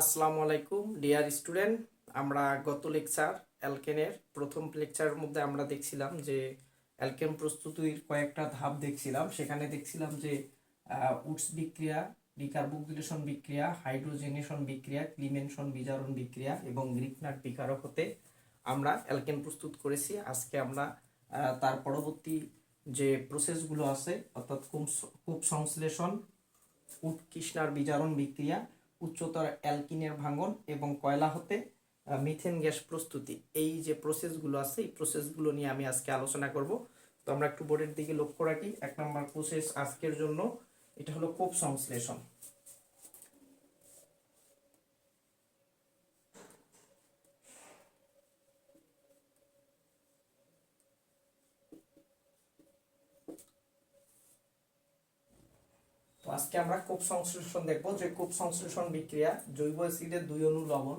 আসসালামু আলাইকুম, dear student. আমরা গত লেকচার, অ্যালকেনের প্রথম লেকচারের মধ্যে আমরা দেখছিলাম যে অ্যালকেন প্রস্তুতির কয়েকটা ধাপ দেখছিলাম। সেখানে দেখছিলাম যে উডস বিক্রিয়া, ডিকার্বোক্সিলেশন বিক্রিয়া, হাইড্রোজেনেশন বিক্রিয়া, ক্লিমেনশন বিজারণ বিক্রিয়া এবং গ্রিকনাট বিকারক হতে আমরা অ্যালকেন প্রস্তুত করেছি। আজকে আমরা তার পরবর্তী যে প্রসেসগুলো আছে, অর্থাৎ কূপ সংশ্লেষণ উৎকৃষ্ণার বিজারণ বিক্রিয়া উচ্চতর অ্যালকিনের ভাঙন এবং কয়লা হতে মিথেন গ্যাস প্রস্তুতি। এই যে প্রসেসগুলো আছে, এই প্রসেসগুলো নিয়ে আমি আজকে আলোচনা করব। তো আমরা একটু বোর্ডের দিকে লক্ষ্য রাখি। এক নম্বর প্রসেস আজকের জন্য, এটা হলো কোপ সংশ্লেষণ তো আজকে আমরা কোপ সংশ্লেষণ দেখব যে কোপ সংশ্লেষণ বিক্রিয়া জৈব অ্যাসিডের দুই অণু লবণ।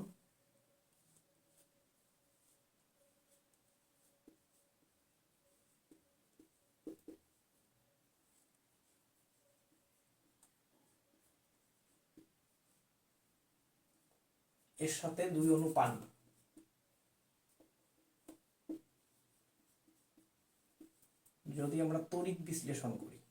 এর সাথে দুই অণু পানি। যদি আমরা তড়িৎ বিশ্লেষণ করি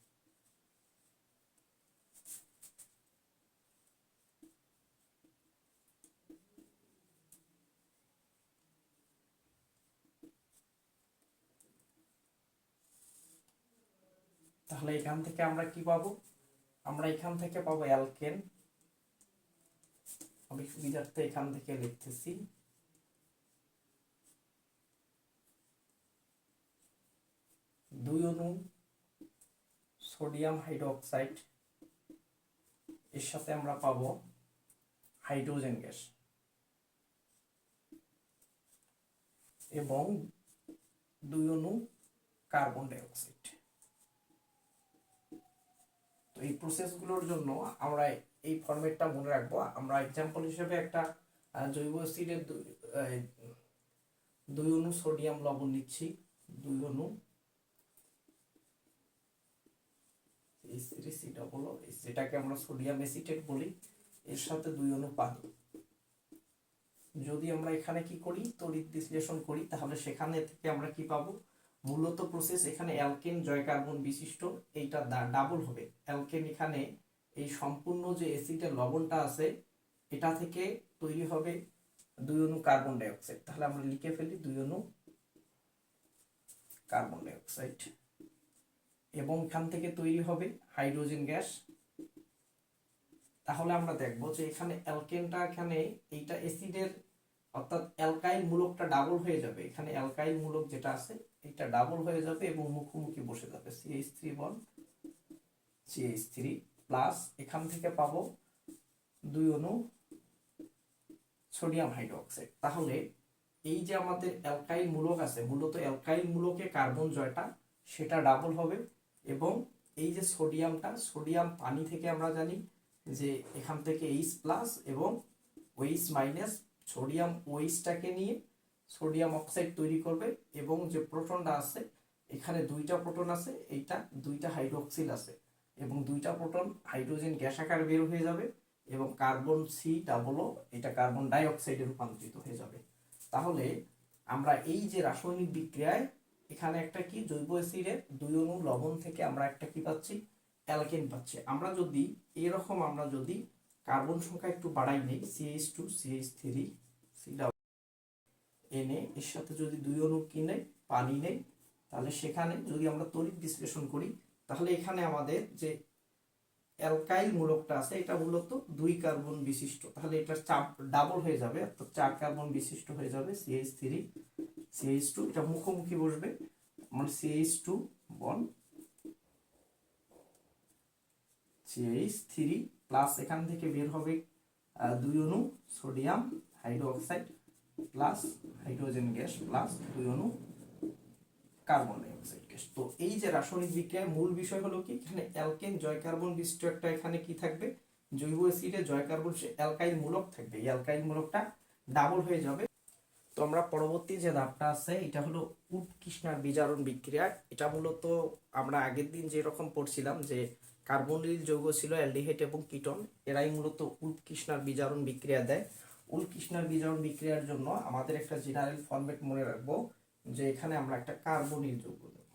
তাহলে এখান থেকে আমরা কি পাবো? আমরা এখান থেকে পাবো অ্যালকেন। আমি সুবিধার্থে এখান থেকে লিখতেছি। দুই অণু সোডিয়াম হাইড্রোক্সাইড, এর সাথে আমরা পাবো হাইড্রোজেন গ্যাস। এবং দুই অণু কার্বন ডাইঅক্সাইড তো এই প্রসেসগুলোর জন্য আমরা এই ফরম্যাটটা মনে রাখব। আমরা এক্সাম্পল হিসেবে একটা জৈব অ্যাসিডের দুই অণু সোডিয়াম লবণ নিচ্ছি। দুই অণু যেটাকে আমরা সোডিয়াম অ্যাসিটেট বলি, এর সাথে দুই অণু পানি। যদি আমরা এখানে কি করি, তড়িৎ বিশ্লেষণ করি, তাহলে সেখানে থেকে আমরা কি পাবো? মূলত প্রসেস এখানে অ্যালকেন জয় কার্বন বিশিষ্ট এইটা ডাবল হবে। অ্যালকেন এখানে এই সম্পূর্ণ যে অ্যাসিডের লবণটা আছে, এটা থেকে তৈরি হবে দুই অণু কার্বন ডাইঅক্সাইড তাহলে আমরা লিখে ফেলি দুই অণু কার্বন ডাইঅক্সাইড এবং এখান থেকে তৈরি হবে হাইড্রোজেন গ্যাস তাহলে আমরা দেখব যে এখানে অ্যালকেনটা এখানে এইটা অ্যাসিডের অর্থাৎ অ্যালকাইল মূলকটা ডাবল হয়ে যাবে। এখানে অ্যালকাইল মূলক যেটা আছে এটা ডাবল হয়ে যাবে এবং মুখোমুখি বসে যাবে। CH three bond CH three plus এখান থেকে পাবো দুই অণু সোডিয়াম হাইড্রোক্সাইড তাহলে এই যে আমাদের অ্যালকাইল মূলক আছে, মূলত অ্যালকাইল মূলকে কার্বন জয়টা, সেটা ডাবল হবে এবং এই যে সোডিয়ামটা সোডিয়াম পানি থেকে আমরা জানি যে এখান থেকে এইচ প্লাস এবং ওইচ মাইনাস সোডিয়াম ওইচটাকে নিয়ে সোডিয়াম অক্সাইড তৈরি করবে এবং যে প্রোটনটা আছে, এখানে দুইটা প্রোটন আছে, এইটা দুইটা হাইড্রোক্সিল আছে এবং দুইটা প্রোটন হাইড্রোজেন গ্যাস আকারে বের হয়ে যাবে এবং কার্বন সি ডাবলও এটা কার্বন ডাই অক্সাইডে রূপান্তরিত হয়ে যাবে। তাহলে আমরা এই যে রাসায়নিক বিক্রিয়ায়, এখানে একটা কি? জৈব অ্যাসিডের দুই অণু লবণ থেকে আমরা একটা কি পাচ্ছি? অ্যালকেন পাচ্ছি। আমরা যদি এরকম আমরা যদি কার্বন সংখ্যা একটু বাড়াই নেই CH two CH three C এনে এর সাথে যদি দুই অণু কিনে, পানি নেই, তাহলে সেখানে যদি আমরা তড়িৎ বিশ্লেষণ করি, তাহলে এখানে আমাদের যে অ্যালকাইল মূলকটা আছে, এটা মূলত দুই কার্বন বিশিষ্ট। তাহলে এটার চাপ ডাবল হয়ে যাবে, অর্থাৎ চার কার্বন বিশিষ্ট হয়ে যাবে সিএইচ থ্রি সিএইচ টু এটা মুখোমুখি বসবে মানে CH two bond CH three plus এখান থেকে বের হবে দুই অণু sodium hydroxide plus hydrogen gas plus দুই অণু কার্বন ডাইঅক্সাইড গ্যাস তো এই যে রাসায়নিক বিক্রিয়ার মূল বিষয় হলো কি? এখানে অ্যালকেন জয় কার্বন বিশিষ্ট একটা এখানে কি থাকবে? জৈব অ্যাসিডে জয় কার্বন অ্যালকাইল মূলক থাকবে। এই অ্যালকাইল মূলকটা ডাবল হয়ে যাবে। তো আমরা পরবর্তী যে ধাপটা আছে, এটা হলো উৎকৃষ্ণার বিজারণ বিক্রিয়া। এটা মূলত আমরা আগের দিন যে রকম পড়ছিলাম যে কার্বনিল যৌগ ছিল অ্যালডিহাইড এবং কিটন, এরাই মূলত উৎকৃষ্ণার বিজারণ বিক্রিয়া দেয়। উৎকৃষ্ণার বিজারণ বিক্রিয়ার জন্য আমাদের একটা জেনারেল ফরম্যাট মনে রাখব, যে এখানে আমরা একটা কার্বনিল যৌগ দেব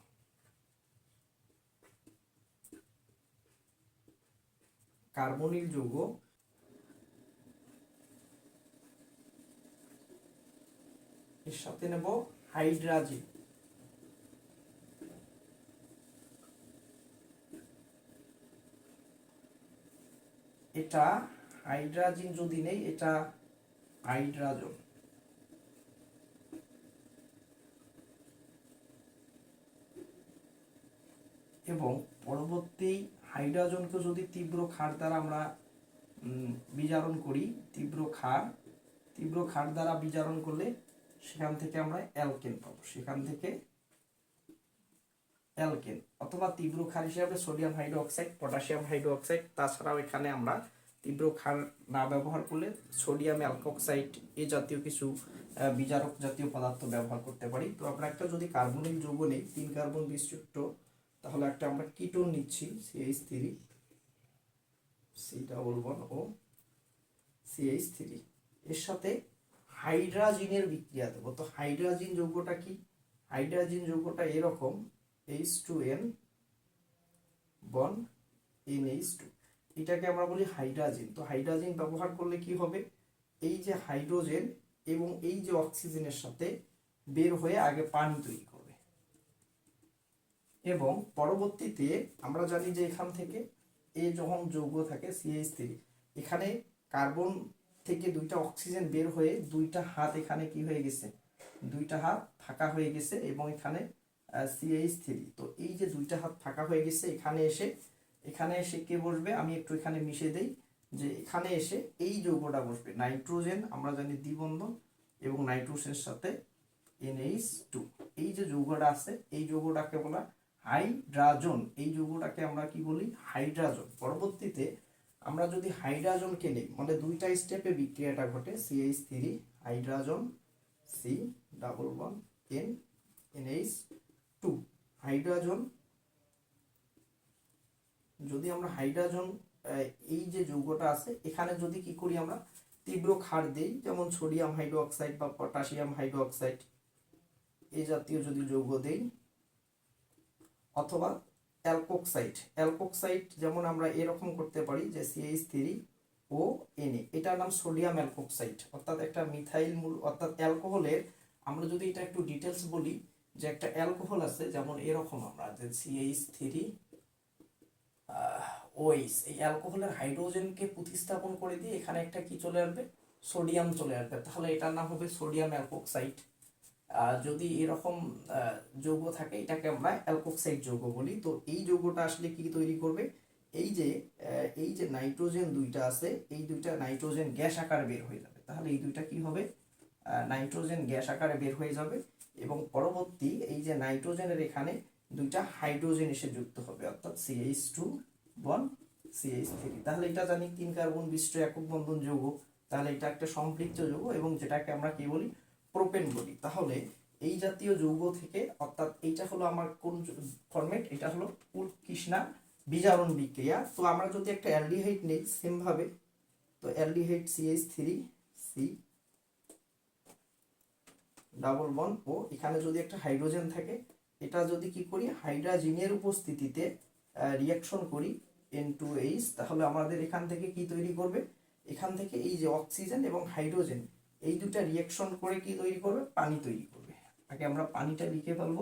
কার্বনিল যৌগ এর সাথে নেব হাইড্রাজিন এটা হাইড্রাজিন যদি নেই, এটা হাইড্রাজন এবং পরবর্তী হাইড্রাজনকে যদি তীব্র ক্ষার দ্বারা আমরা বিজারণ করি, তীব্র ক্ষার তীব্র ক্ষার দ্বারা বিজারণ করলে সেখান থেকে আমরা অ্যালকেন পাবো। সেখান থেকে অ্যালকেন অথবা তীব্র ক্ষার হিসেবে সোডিয়াম হাইড্রোক্সাইড, পটাশিয়াম হাইড্রোক্সাইড, তাছাড়াও এখানে আমরা তীব্র ক্ষার না ব্যবহার করলে সোডিয়াম, অ্যালকোক্সাইড এ জাতীয় কিছু বিজারক জাতীয় পদার্থ ব্যবহার করতে পারি। তো আমরা একটা যদি কার্বনিক যৌগ নেই, তিন কার্বন বিশিষ্ট, তাহলে একটা আমরা কিটোন নিচ্ছি CH three C double one O CH three. এর সাথে হাইড্রাজিনের বিক্রিয়া দেবো। তো হাইড্রাজিন যৌগটা কি? হাইড্রাজিন যৌগটা এরকম H two N bond N H two এটাকে আমরা বলি হাইড্রাজিন। তো হাইড্রাজিন ব্যবহার করলে কি হবে? এই যে হাইড্রোজেন এবং এই যে অক্সিজেনের সাথে বের হয়ে আগে পানি তৈরি করবে। এবং পরবর্তীতে আমরা জানি যে এখান থেকে এ যখন যৌগ থাকে সিএইচ থ্রি এখানে কার্বন থেকে দুইটা অক্সিজেন বের হয়ে দুইটা হাত এখানে কি হয়ে গেছে? দুইটা হাত ফাঁকা হয়ে গেছে এবং এখানে সিএইচ থ্রি তো এই যে দুইটা হাত ফাঁকা হয়ে গেছে, এখানে এসে এখানে এসে কে বসবে? আমি একটু এখানে মিশে দেই যে এখানে এসে এই যৌগটা বসবে। নাইট্রোজেন, আমরা জানি দ্বিবন্ধন এবং নাইট্রোজেনের সাথে এনএইচ টু এই যে যৌগটা আছে, এই যৌগটাকে বলা হাইড্রাজন। এই যৌগটাকে আমরা কি বলি? হাইড্রাজন। পরবর্তীতে আমরা যদি হাইড্রাজনকে নিই মানে দুইটা স্টেপে বিক্রিয়াটা ঘটে CH three hydrazone C double one N NH two hydrazone যদি আমরা হাইড্রাজন এই যে যৌগটা আছে, এখানে যদি কি করি আমরা, তীব্র ক্ষার দেই, যেমন সোডিয়াম হাইড্রোক্সাইড বা পটাশিয়াম হাইড্রোক্সাইড, এই জাতীয় যদি যৌগ দেই, অথবা অ্যালকোক্সাইড অ্যালকোক্সাইড যেমন আমরা এরকম করতে পারি যে সিএইচ থ্রি ও এনএ এটার নাম সোডিয়াম অ্যালকোক্সাইড, অর্থাৎ একটা মিথাইল মূল, অর্থাৎ অ্যালকোহলের, আমরা যদি এটা একটু ডিটেলস বলি, যে একটা অ্যালকোহল আছে, যেমন এরকম আমরা, যে সিএইচ থ্রি ওইস এই অ্যালকোহলের হাইড্রোজেনকে প্রতিস্থাপন করে দিয়ে এখানে একটা কি চলে আসবে? সোডিয়াম চলে আসবে। তাহলে এটার নাম হবে সোডিয়াম অ্যালকোক্সাইড। যদি এরকম যৌগ থাকে, এটাকে আমরা অ্যালকোক্সাইড যৌগ বলি। তো এই যৌগটা আসলে কি তৈরি করবে? এই যে এই যে নাইট্রোজেন দুইটা আছে, এই দুইটা নাইট্রোজেন গ্যাস আকারে বের হয়ে যাবে। তাহলে এই দুইটা কি হবে? নাইট্রোজেন গ্যাস আকারে বের হয়ে যাবে এবং পরবর্তী এই যে নাইট্রোজেনের এখানে দুইটা হাইড্রোজেন এসে যুক্ত হবে, অর্থাৎ CH two bond CH three তাহলে এটা জানি তিন কার্বন বিশিষ্ট একক বন্ধন যৌগ। তাহলে এটা একটা সম্পৃক্ত যৌগ এবং যেটাকে আমরা কি বলি? প্রোপেন বলি। তাহলে এই জাতীয় যৌগ থেকে, অর্থাৎ এইটা হলো আমার কোন ফরম্যাট এটা হলো উৎকৃষ্ণা বিজারণ বিক্রিয়া। তো আমরা যদি একটা অ্যালডিহাইড নেই সেম ভাবে, তো aldehyde CH three C double bond O এখানে যদি একটা হাইড্রোজেন থাকে, এটা যদি কি করি? হাইড্রাজিনের উপস্থিতিতে রিয়াকশন করি এন টু এইচ তাহলে আমাদের এখান থেকে কি তৈরি করবে? এখান থেকে এই যে অক্সিজেন এবং হাইড্রোজেন এই দুটা রিয়াকশন করে কি তৈরি করবে? পানি তৈরি করবে। আগে আমরা পানিটা লিখে ফেলব।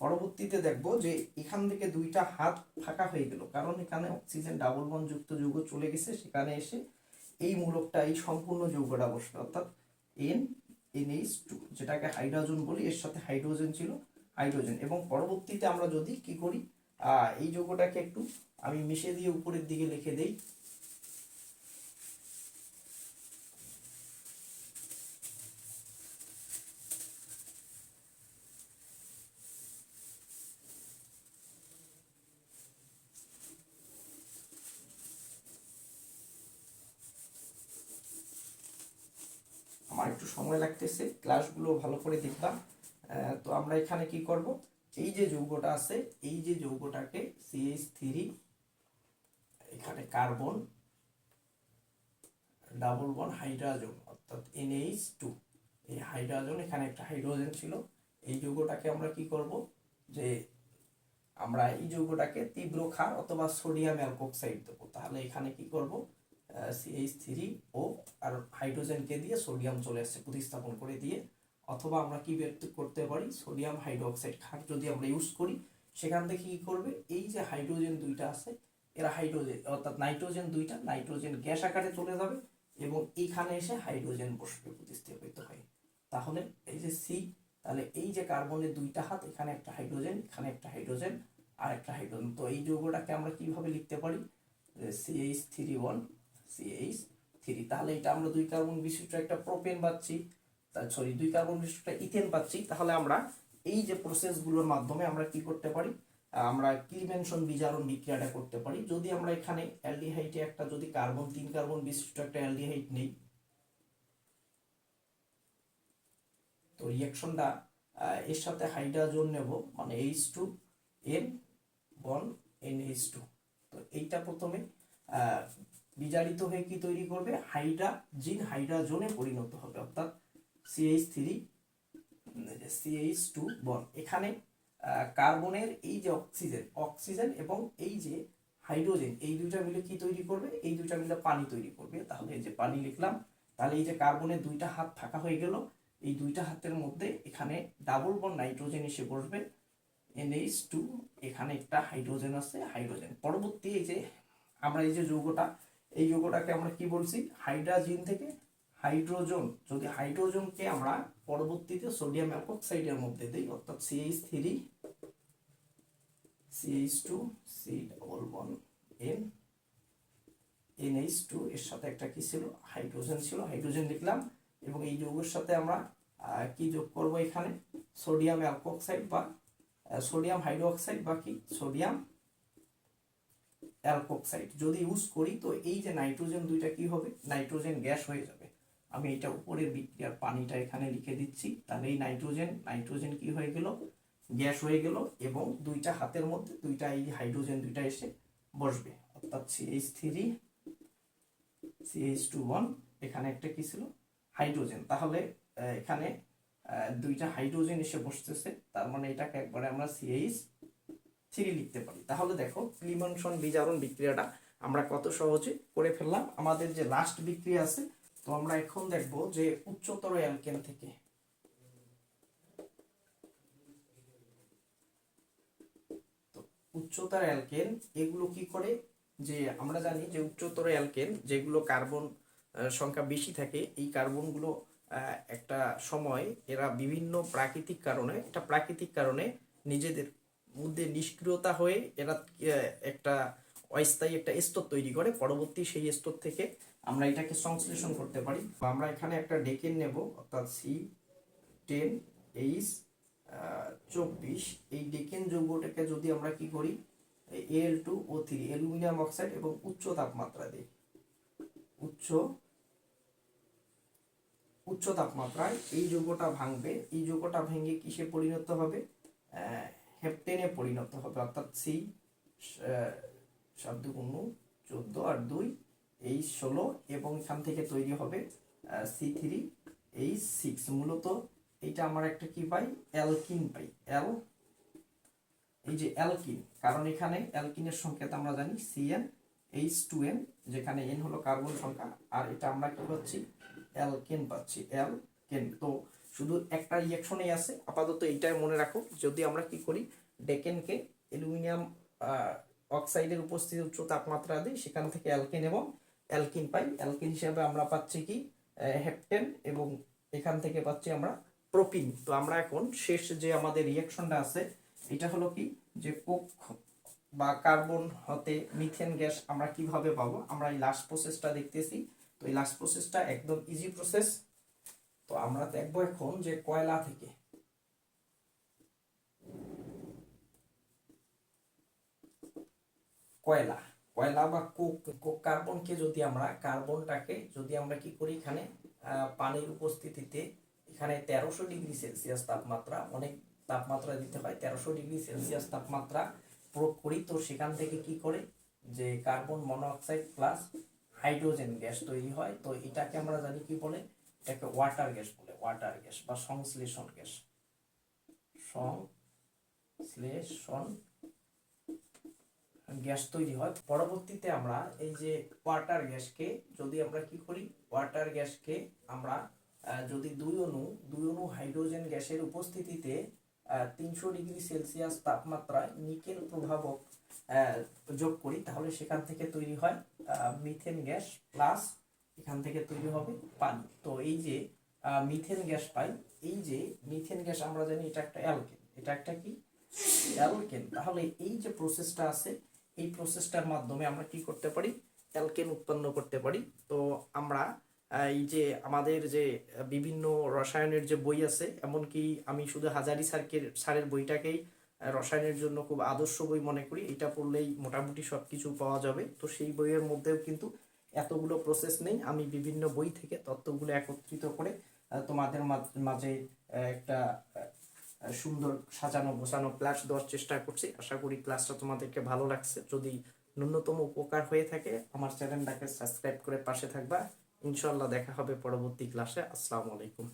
পরবর্তীতে দেখব যে এখান থেকে দুইটা হাত ফাঁকা হয়ে গেল। কারণ এখানে অক্সিজেন ডাবল বন যুক্ত যৌগ চলে গেছে, সেখানে এসে এই মূলকটা, এই সম্পূর্ণ যৌগটা বসবে অর্থাৎ এন এনএইচ টু যেটাকে হাইড্রোজেন বলি, এর সাথে হাইড্রোজেন ছিল হাইড্রোজেন এবং পরবর্তীতে আমরা যদি কি করি? এই যৌগটাকে একটু আমি মিশে দিয়ে উপরের দিকে লিখে দেই। আমার একটু সময় লাগতেছে ক্লাসগুলো ভালো করে দেখবা। তো আমরা এখানে কি করব? এই যে যৌগটা আছে, এই যে যৌগটাকে সিএইচ থ্রি এখানে কার্বন, ডাবল বন হাইড্রোজেন, অর্থাৎ এনএইচ টু এই হাইড্রোজেন, এখানে একটা হাইড্রোজেন ছিল। এই যৌগটাকে আমরা কি করব? যে আমরা এই যৌগটাকে তীব্র ক্ষার অথবা সোডিয়াম অ্যালকোক্সাইড দেবো। তাহলে এখানে কি করব? সিএইচ থ্রি ও আর হাইড্রোজেনকে দিয়ে সোডিয়াম চলে আসছে, প্রতিস্থাপন করে দিয়ে। অথবা আমরা কি বের করতে পারি? সোডিয়াম হাইড্রোক্সাইড ক্ষার যদি আমরা ইউজ করি, সেখান থেকে কি করবে? এই যে হাইড্রোজেন দুইটা আছে এরা হাইড্রোজেন অর্থাৎ নাইট্রোজেন দুইটা নাইট্রোজেন গ্যাস আকারে চলে যাবে এবং এইখানে এসে হাইড্রোজেন বসবে প্রতিস্থাপিত হয়ে। তাহলে এই যে সি তাহলে এই যে কার্বনের দুইটা হাত, এখানে একটা হাইড্রোজেন এখানে একটা হাইড্রোজেন আর একটা হাইড্রোজেন তো এই যৌগটাকে আমরা কীভাবে লিখতে পারি? CH three one CH three তাহলে এটা আমরা দুই কার্বন বিশিষ্ট একটা প্রোপেন পাচ্ছি সরি দুই কার্বন বিশিষ্ট ইথেন পাচ্ছি। তাহলে আমরা এই যে প্রসেসগুলোর মাধ্যমে আমরা কি করতে পারি? আমরা ক্লিমেনশন বিজারণ বিক্রিয়াটা করতে পারি। যদি আমরা এখানে অ্যালডিহাইডে একটা, যদি কার্বন, তিন কার্বন বিশিষ্ট একটা অ্যালডিহাইড নেই, তো রিয়াকশনটা এর সাথে হাইড্রোজেন নেব মানে H two N bond N H two তো এইটা প্রথমে বিজারিত হয়ে কি তৈরি করবে? হাইড্রাজিন, হাইড্রাজোনে পরিণত হবে, অর্থাৎ সিএইচ থ্রি সিএইচ টু বন এখানে কার্বনের এই যে অক্সিজেন অক্সিজেন এবং এই যে হাইড্রোজেন, এই দুইটা মিলে কি তৈরি করবে? এই দুইটা মিলে পানি তৈরি করবে। তাহলে এই যে পানি লিখলাম, তাহলে এই যে কার্বনের দুইটা হাত ফাঁকা হয়ে গেল। এই দুইটা হাতের মধ্যে এখানে ডাবল বন নাইট্রোজেন এসে বসবে। এনএইচ টু এখানে একটা হাইড্রোজেন আছে হাইড্রোজেন পরবর্তী এই যে আমরা এই যে যৌগটা, এই যৌগটাকে আমরা কি বলছি? হাইড্রাজিন থেকে হাইড্রোজেন, যদি হাইড্রোজেনকে আমরা পরবর্তীতে সোডিয়াম অ্যালকোক্সাইডের মধ্যে দিই, অর্থাৎ CH three CH two C double bond N NH two এর সাথে একটা কি ছিল? হাইড্রোজেন ছিল। হাইড্রোজেন লিখলাম এবং এই যৌগের সাথে আমরা কি যোগ করব এখানে? সোডিয়াম অ্যালকোক্সাইড বা সোডিয়াম হাইড্রোক্সাইড বা কি? Sodium alkoxide. যদি ইউজ করি, তো এই যে নাইট্রোজেন দুইটা কি হবে? নাইট্রোজেন গ্যাস হয়ে যাবে। আমি এটা উপরের বিক্রিয়ার পানিটা এখানে লিখে দিচ্ছি। তাহলে এই নাইট্রোজেন নাইট্রোজেন কি হয়ে গেল? গ্যাস হয়ে গেল এবং দুইটা হাতের মধ্যে দুইটা এই হাইড্রোজেন দুইটা এসে বসবে। অর্থাৎ CH three CH two one এখানে একটা কি ছিল? হাইড্রোজেন। তাহলে এখানে দুইটা হাইড্রোজেন এসে বসতেছে। তার মানে এটাকে একবারে আমরা সিএইচ থ্রি লিখতে পারি। তাহলে দেখো, ক্লিমনসন বিজারণ বিক্রিয়াটা আমরা কত সহজে করে ফেললাম। আমাদের যে লাস্ট বিক্রিয়া আছে তো আমরা এখন দেখব যে উচ্চতর অ্যালকেন থেকে। উচ্চতর অ্যালকেন এগুলো কি করে? যে আমরা জানি যে উচ্চতর অ্যালকেন যেগুলো কার্বন সংখ্যা বেশি থাকে, এই কার্বনগুলো একটা সময় এরা বিভিন্ন প্রাকৃতিক কারণে এটা প্রাকৃতিক কারণে নিজেদের মধ্যে নিষ্ক্রিয়তা হয়ে এরা একটা অস্থায়ী একটা স্তর তৈরি করে। পরবর্তী সেই স্তর থেকে আমরা এটাকে সংশ্লেষণ করতে পারি। আমরা এখানে একটা ডেকেন নেব, অর্থাৎ সি টেন এইচ চব্বিশ। এই ডেকেন যৌগটাকে যদি আমরা কি করি L two O three aluminium oxide এবং উচ্চ তাপমাত্রা দিই। উচ্চ উচ্চ তাপমাত্রায় এই যৌগটা ভাঙবে। এই যৌগটা ভেঙে কিসে পরিণত হবে? হেপটেনে পরিণত হবে, অর্থাৎ সি সাত দুগুণ চোদ্দ আর দুই এই ষোলো এবং এখান থেকে তৈরি হবে সি থ্রি এই সিক্স মূলত এইটা আমার একটা কি পাই? অ্যালকিন পাই। অ্যাল, এই যে অ্যালকিন, কারণ এখানে অ্যালকিনের সংকেত আমরা জানি C n H two n যেখানে এন হলো কার্বন সংখ্যা, আর এটা আমরা কি পাচ্ছি? অ্যালকেন পাচ্ছি, অ্যালকেন। তো শুধু একটা রিয়াকশনেই আছে, আপাতত এইটাই মনে রাখো। যদি আমরা কি করি? ডেকেনকে অ্যালুমিনিয়াম অক্সাইডের উপস্থিতি উচ্চ তাপমাত্রা দিই, সেখান থেকে অ্যালকেন এবং অ্যালকিন পাই। অ্যালকিন হিসাবে আমরা পাচ্ছি কি হেপটেন এবং এখান থেকে পাচ্ছি আমরা প্রোপিন। তো আমরা এখন শেষ যে আমাদের রিয়াকশনটা আছে, এটা হলো কি, যে কোক বা কার্বন হতে মিথেন গ্যাস আমরা কীভাবে পাবো? আমরা এই লাস্ট প্রসেসটা দেখতেছি। তো এই লাস্ট প্রসেসটা একদম ইজি প্রসেস তো আমরা দেখব এখন যে কয়লা থেকে। কয়লা। কয়লা বা কোক কোক কার্বনকে যদি আমরা, কার্বনটাকে যদি আমরা কি করি এখানে পানির উপস্থিতিতে, এখানে তেরোশো ডিগ্রি সেলসিয়াস তাপমাত্রা, অনেক তাপমাত্রা দিতে হয়, তেরোশো ডিগ্রি সেলসিয়াস তাপমাত্রা প্রয়োগ করি, তো সেখান থেকে কি করে? যে carbon monoxide plus hydrogen gas তৈরি হয়, তো এটাকে আমরা জানি কি বলে? এটাকে ওয়াটার গ্যাস বলে, ওয়াটার গ্যাস বা সংশ্লেষণ গ্যাস। সংশ্লেষণ গ্যাস তৈরি হয়। পরবর্তীতে আমরা এই যে ওয়াটার গ্যাসকে যদি আমরা কি করি ওয়াটার গ্যাসকে আমরা যদি দুই অণু দুই অণু হাইড্রোজেন গ্যাসের উপস্থিতিতে তিনশো ডিগ্রি সেলসিয়াস তাপমাত্রায় নিকেল প্রভাবক যোগ করি, তাহলে সেখান থেকে তৈরি হয় মিথেন গ্যাস প্লাস এখান থেকে তৈরি হবে পানি। তো এই যে মিথেন গ্যাস পাই, এই যে মিথেন গ্যাস আমরা জানি এটা একটা অ্যালকেন। এটা একটা কি? অ্যালকেন। তাহলে এই যে প্রসেসটা আছে এই প্রসেসটার মাধ্যমে আমরা কি করতে পারি? অ্যালকেন উৎপন্ন করতে পারি। তো আমরা এই যে আমাদের যে বিভিন্ন রসায়নের যে বই আছে, এমনকি আমি শুধু হাজারি স্যারকে, স্যারের বইটাকেই রসায়নের জন্য খুব আদর্শ বই মনে করি। এটা পড়লেই মোটামুটি সব কিছু পাওয়া যাবে। তো সেই বইয়ের মধ্যেও কিন্তু এতগুলো প্রসেস নেই। আমি বিভিন্ন বই থেকে তত্ত্বগুলো একত্রিত করে তোমাদের মাঝ- একটা সুন্দর সাজানো গোছানো ক্লাস দেওয়ার চেষ্টা করছি। আশা করি ক্লাসটা তোমাদেরকে ভালো লাগছে। যদি ন্যূনতম উপকার হয়ে থাকে, আমার চ্যানেলটাকে সাবস্ক্রাইব করে পাশে থাকবা। ইনশাল্লাহ দেখা হবে পরবর্তী ক্লাসে আসসালামু আলাইকুম।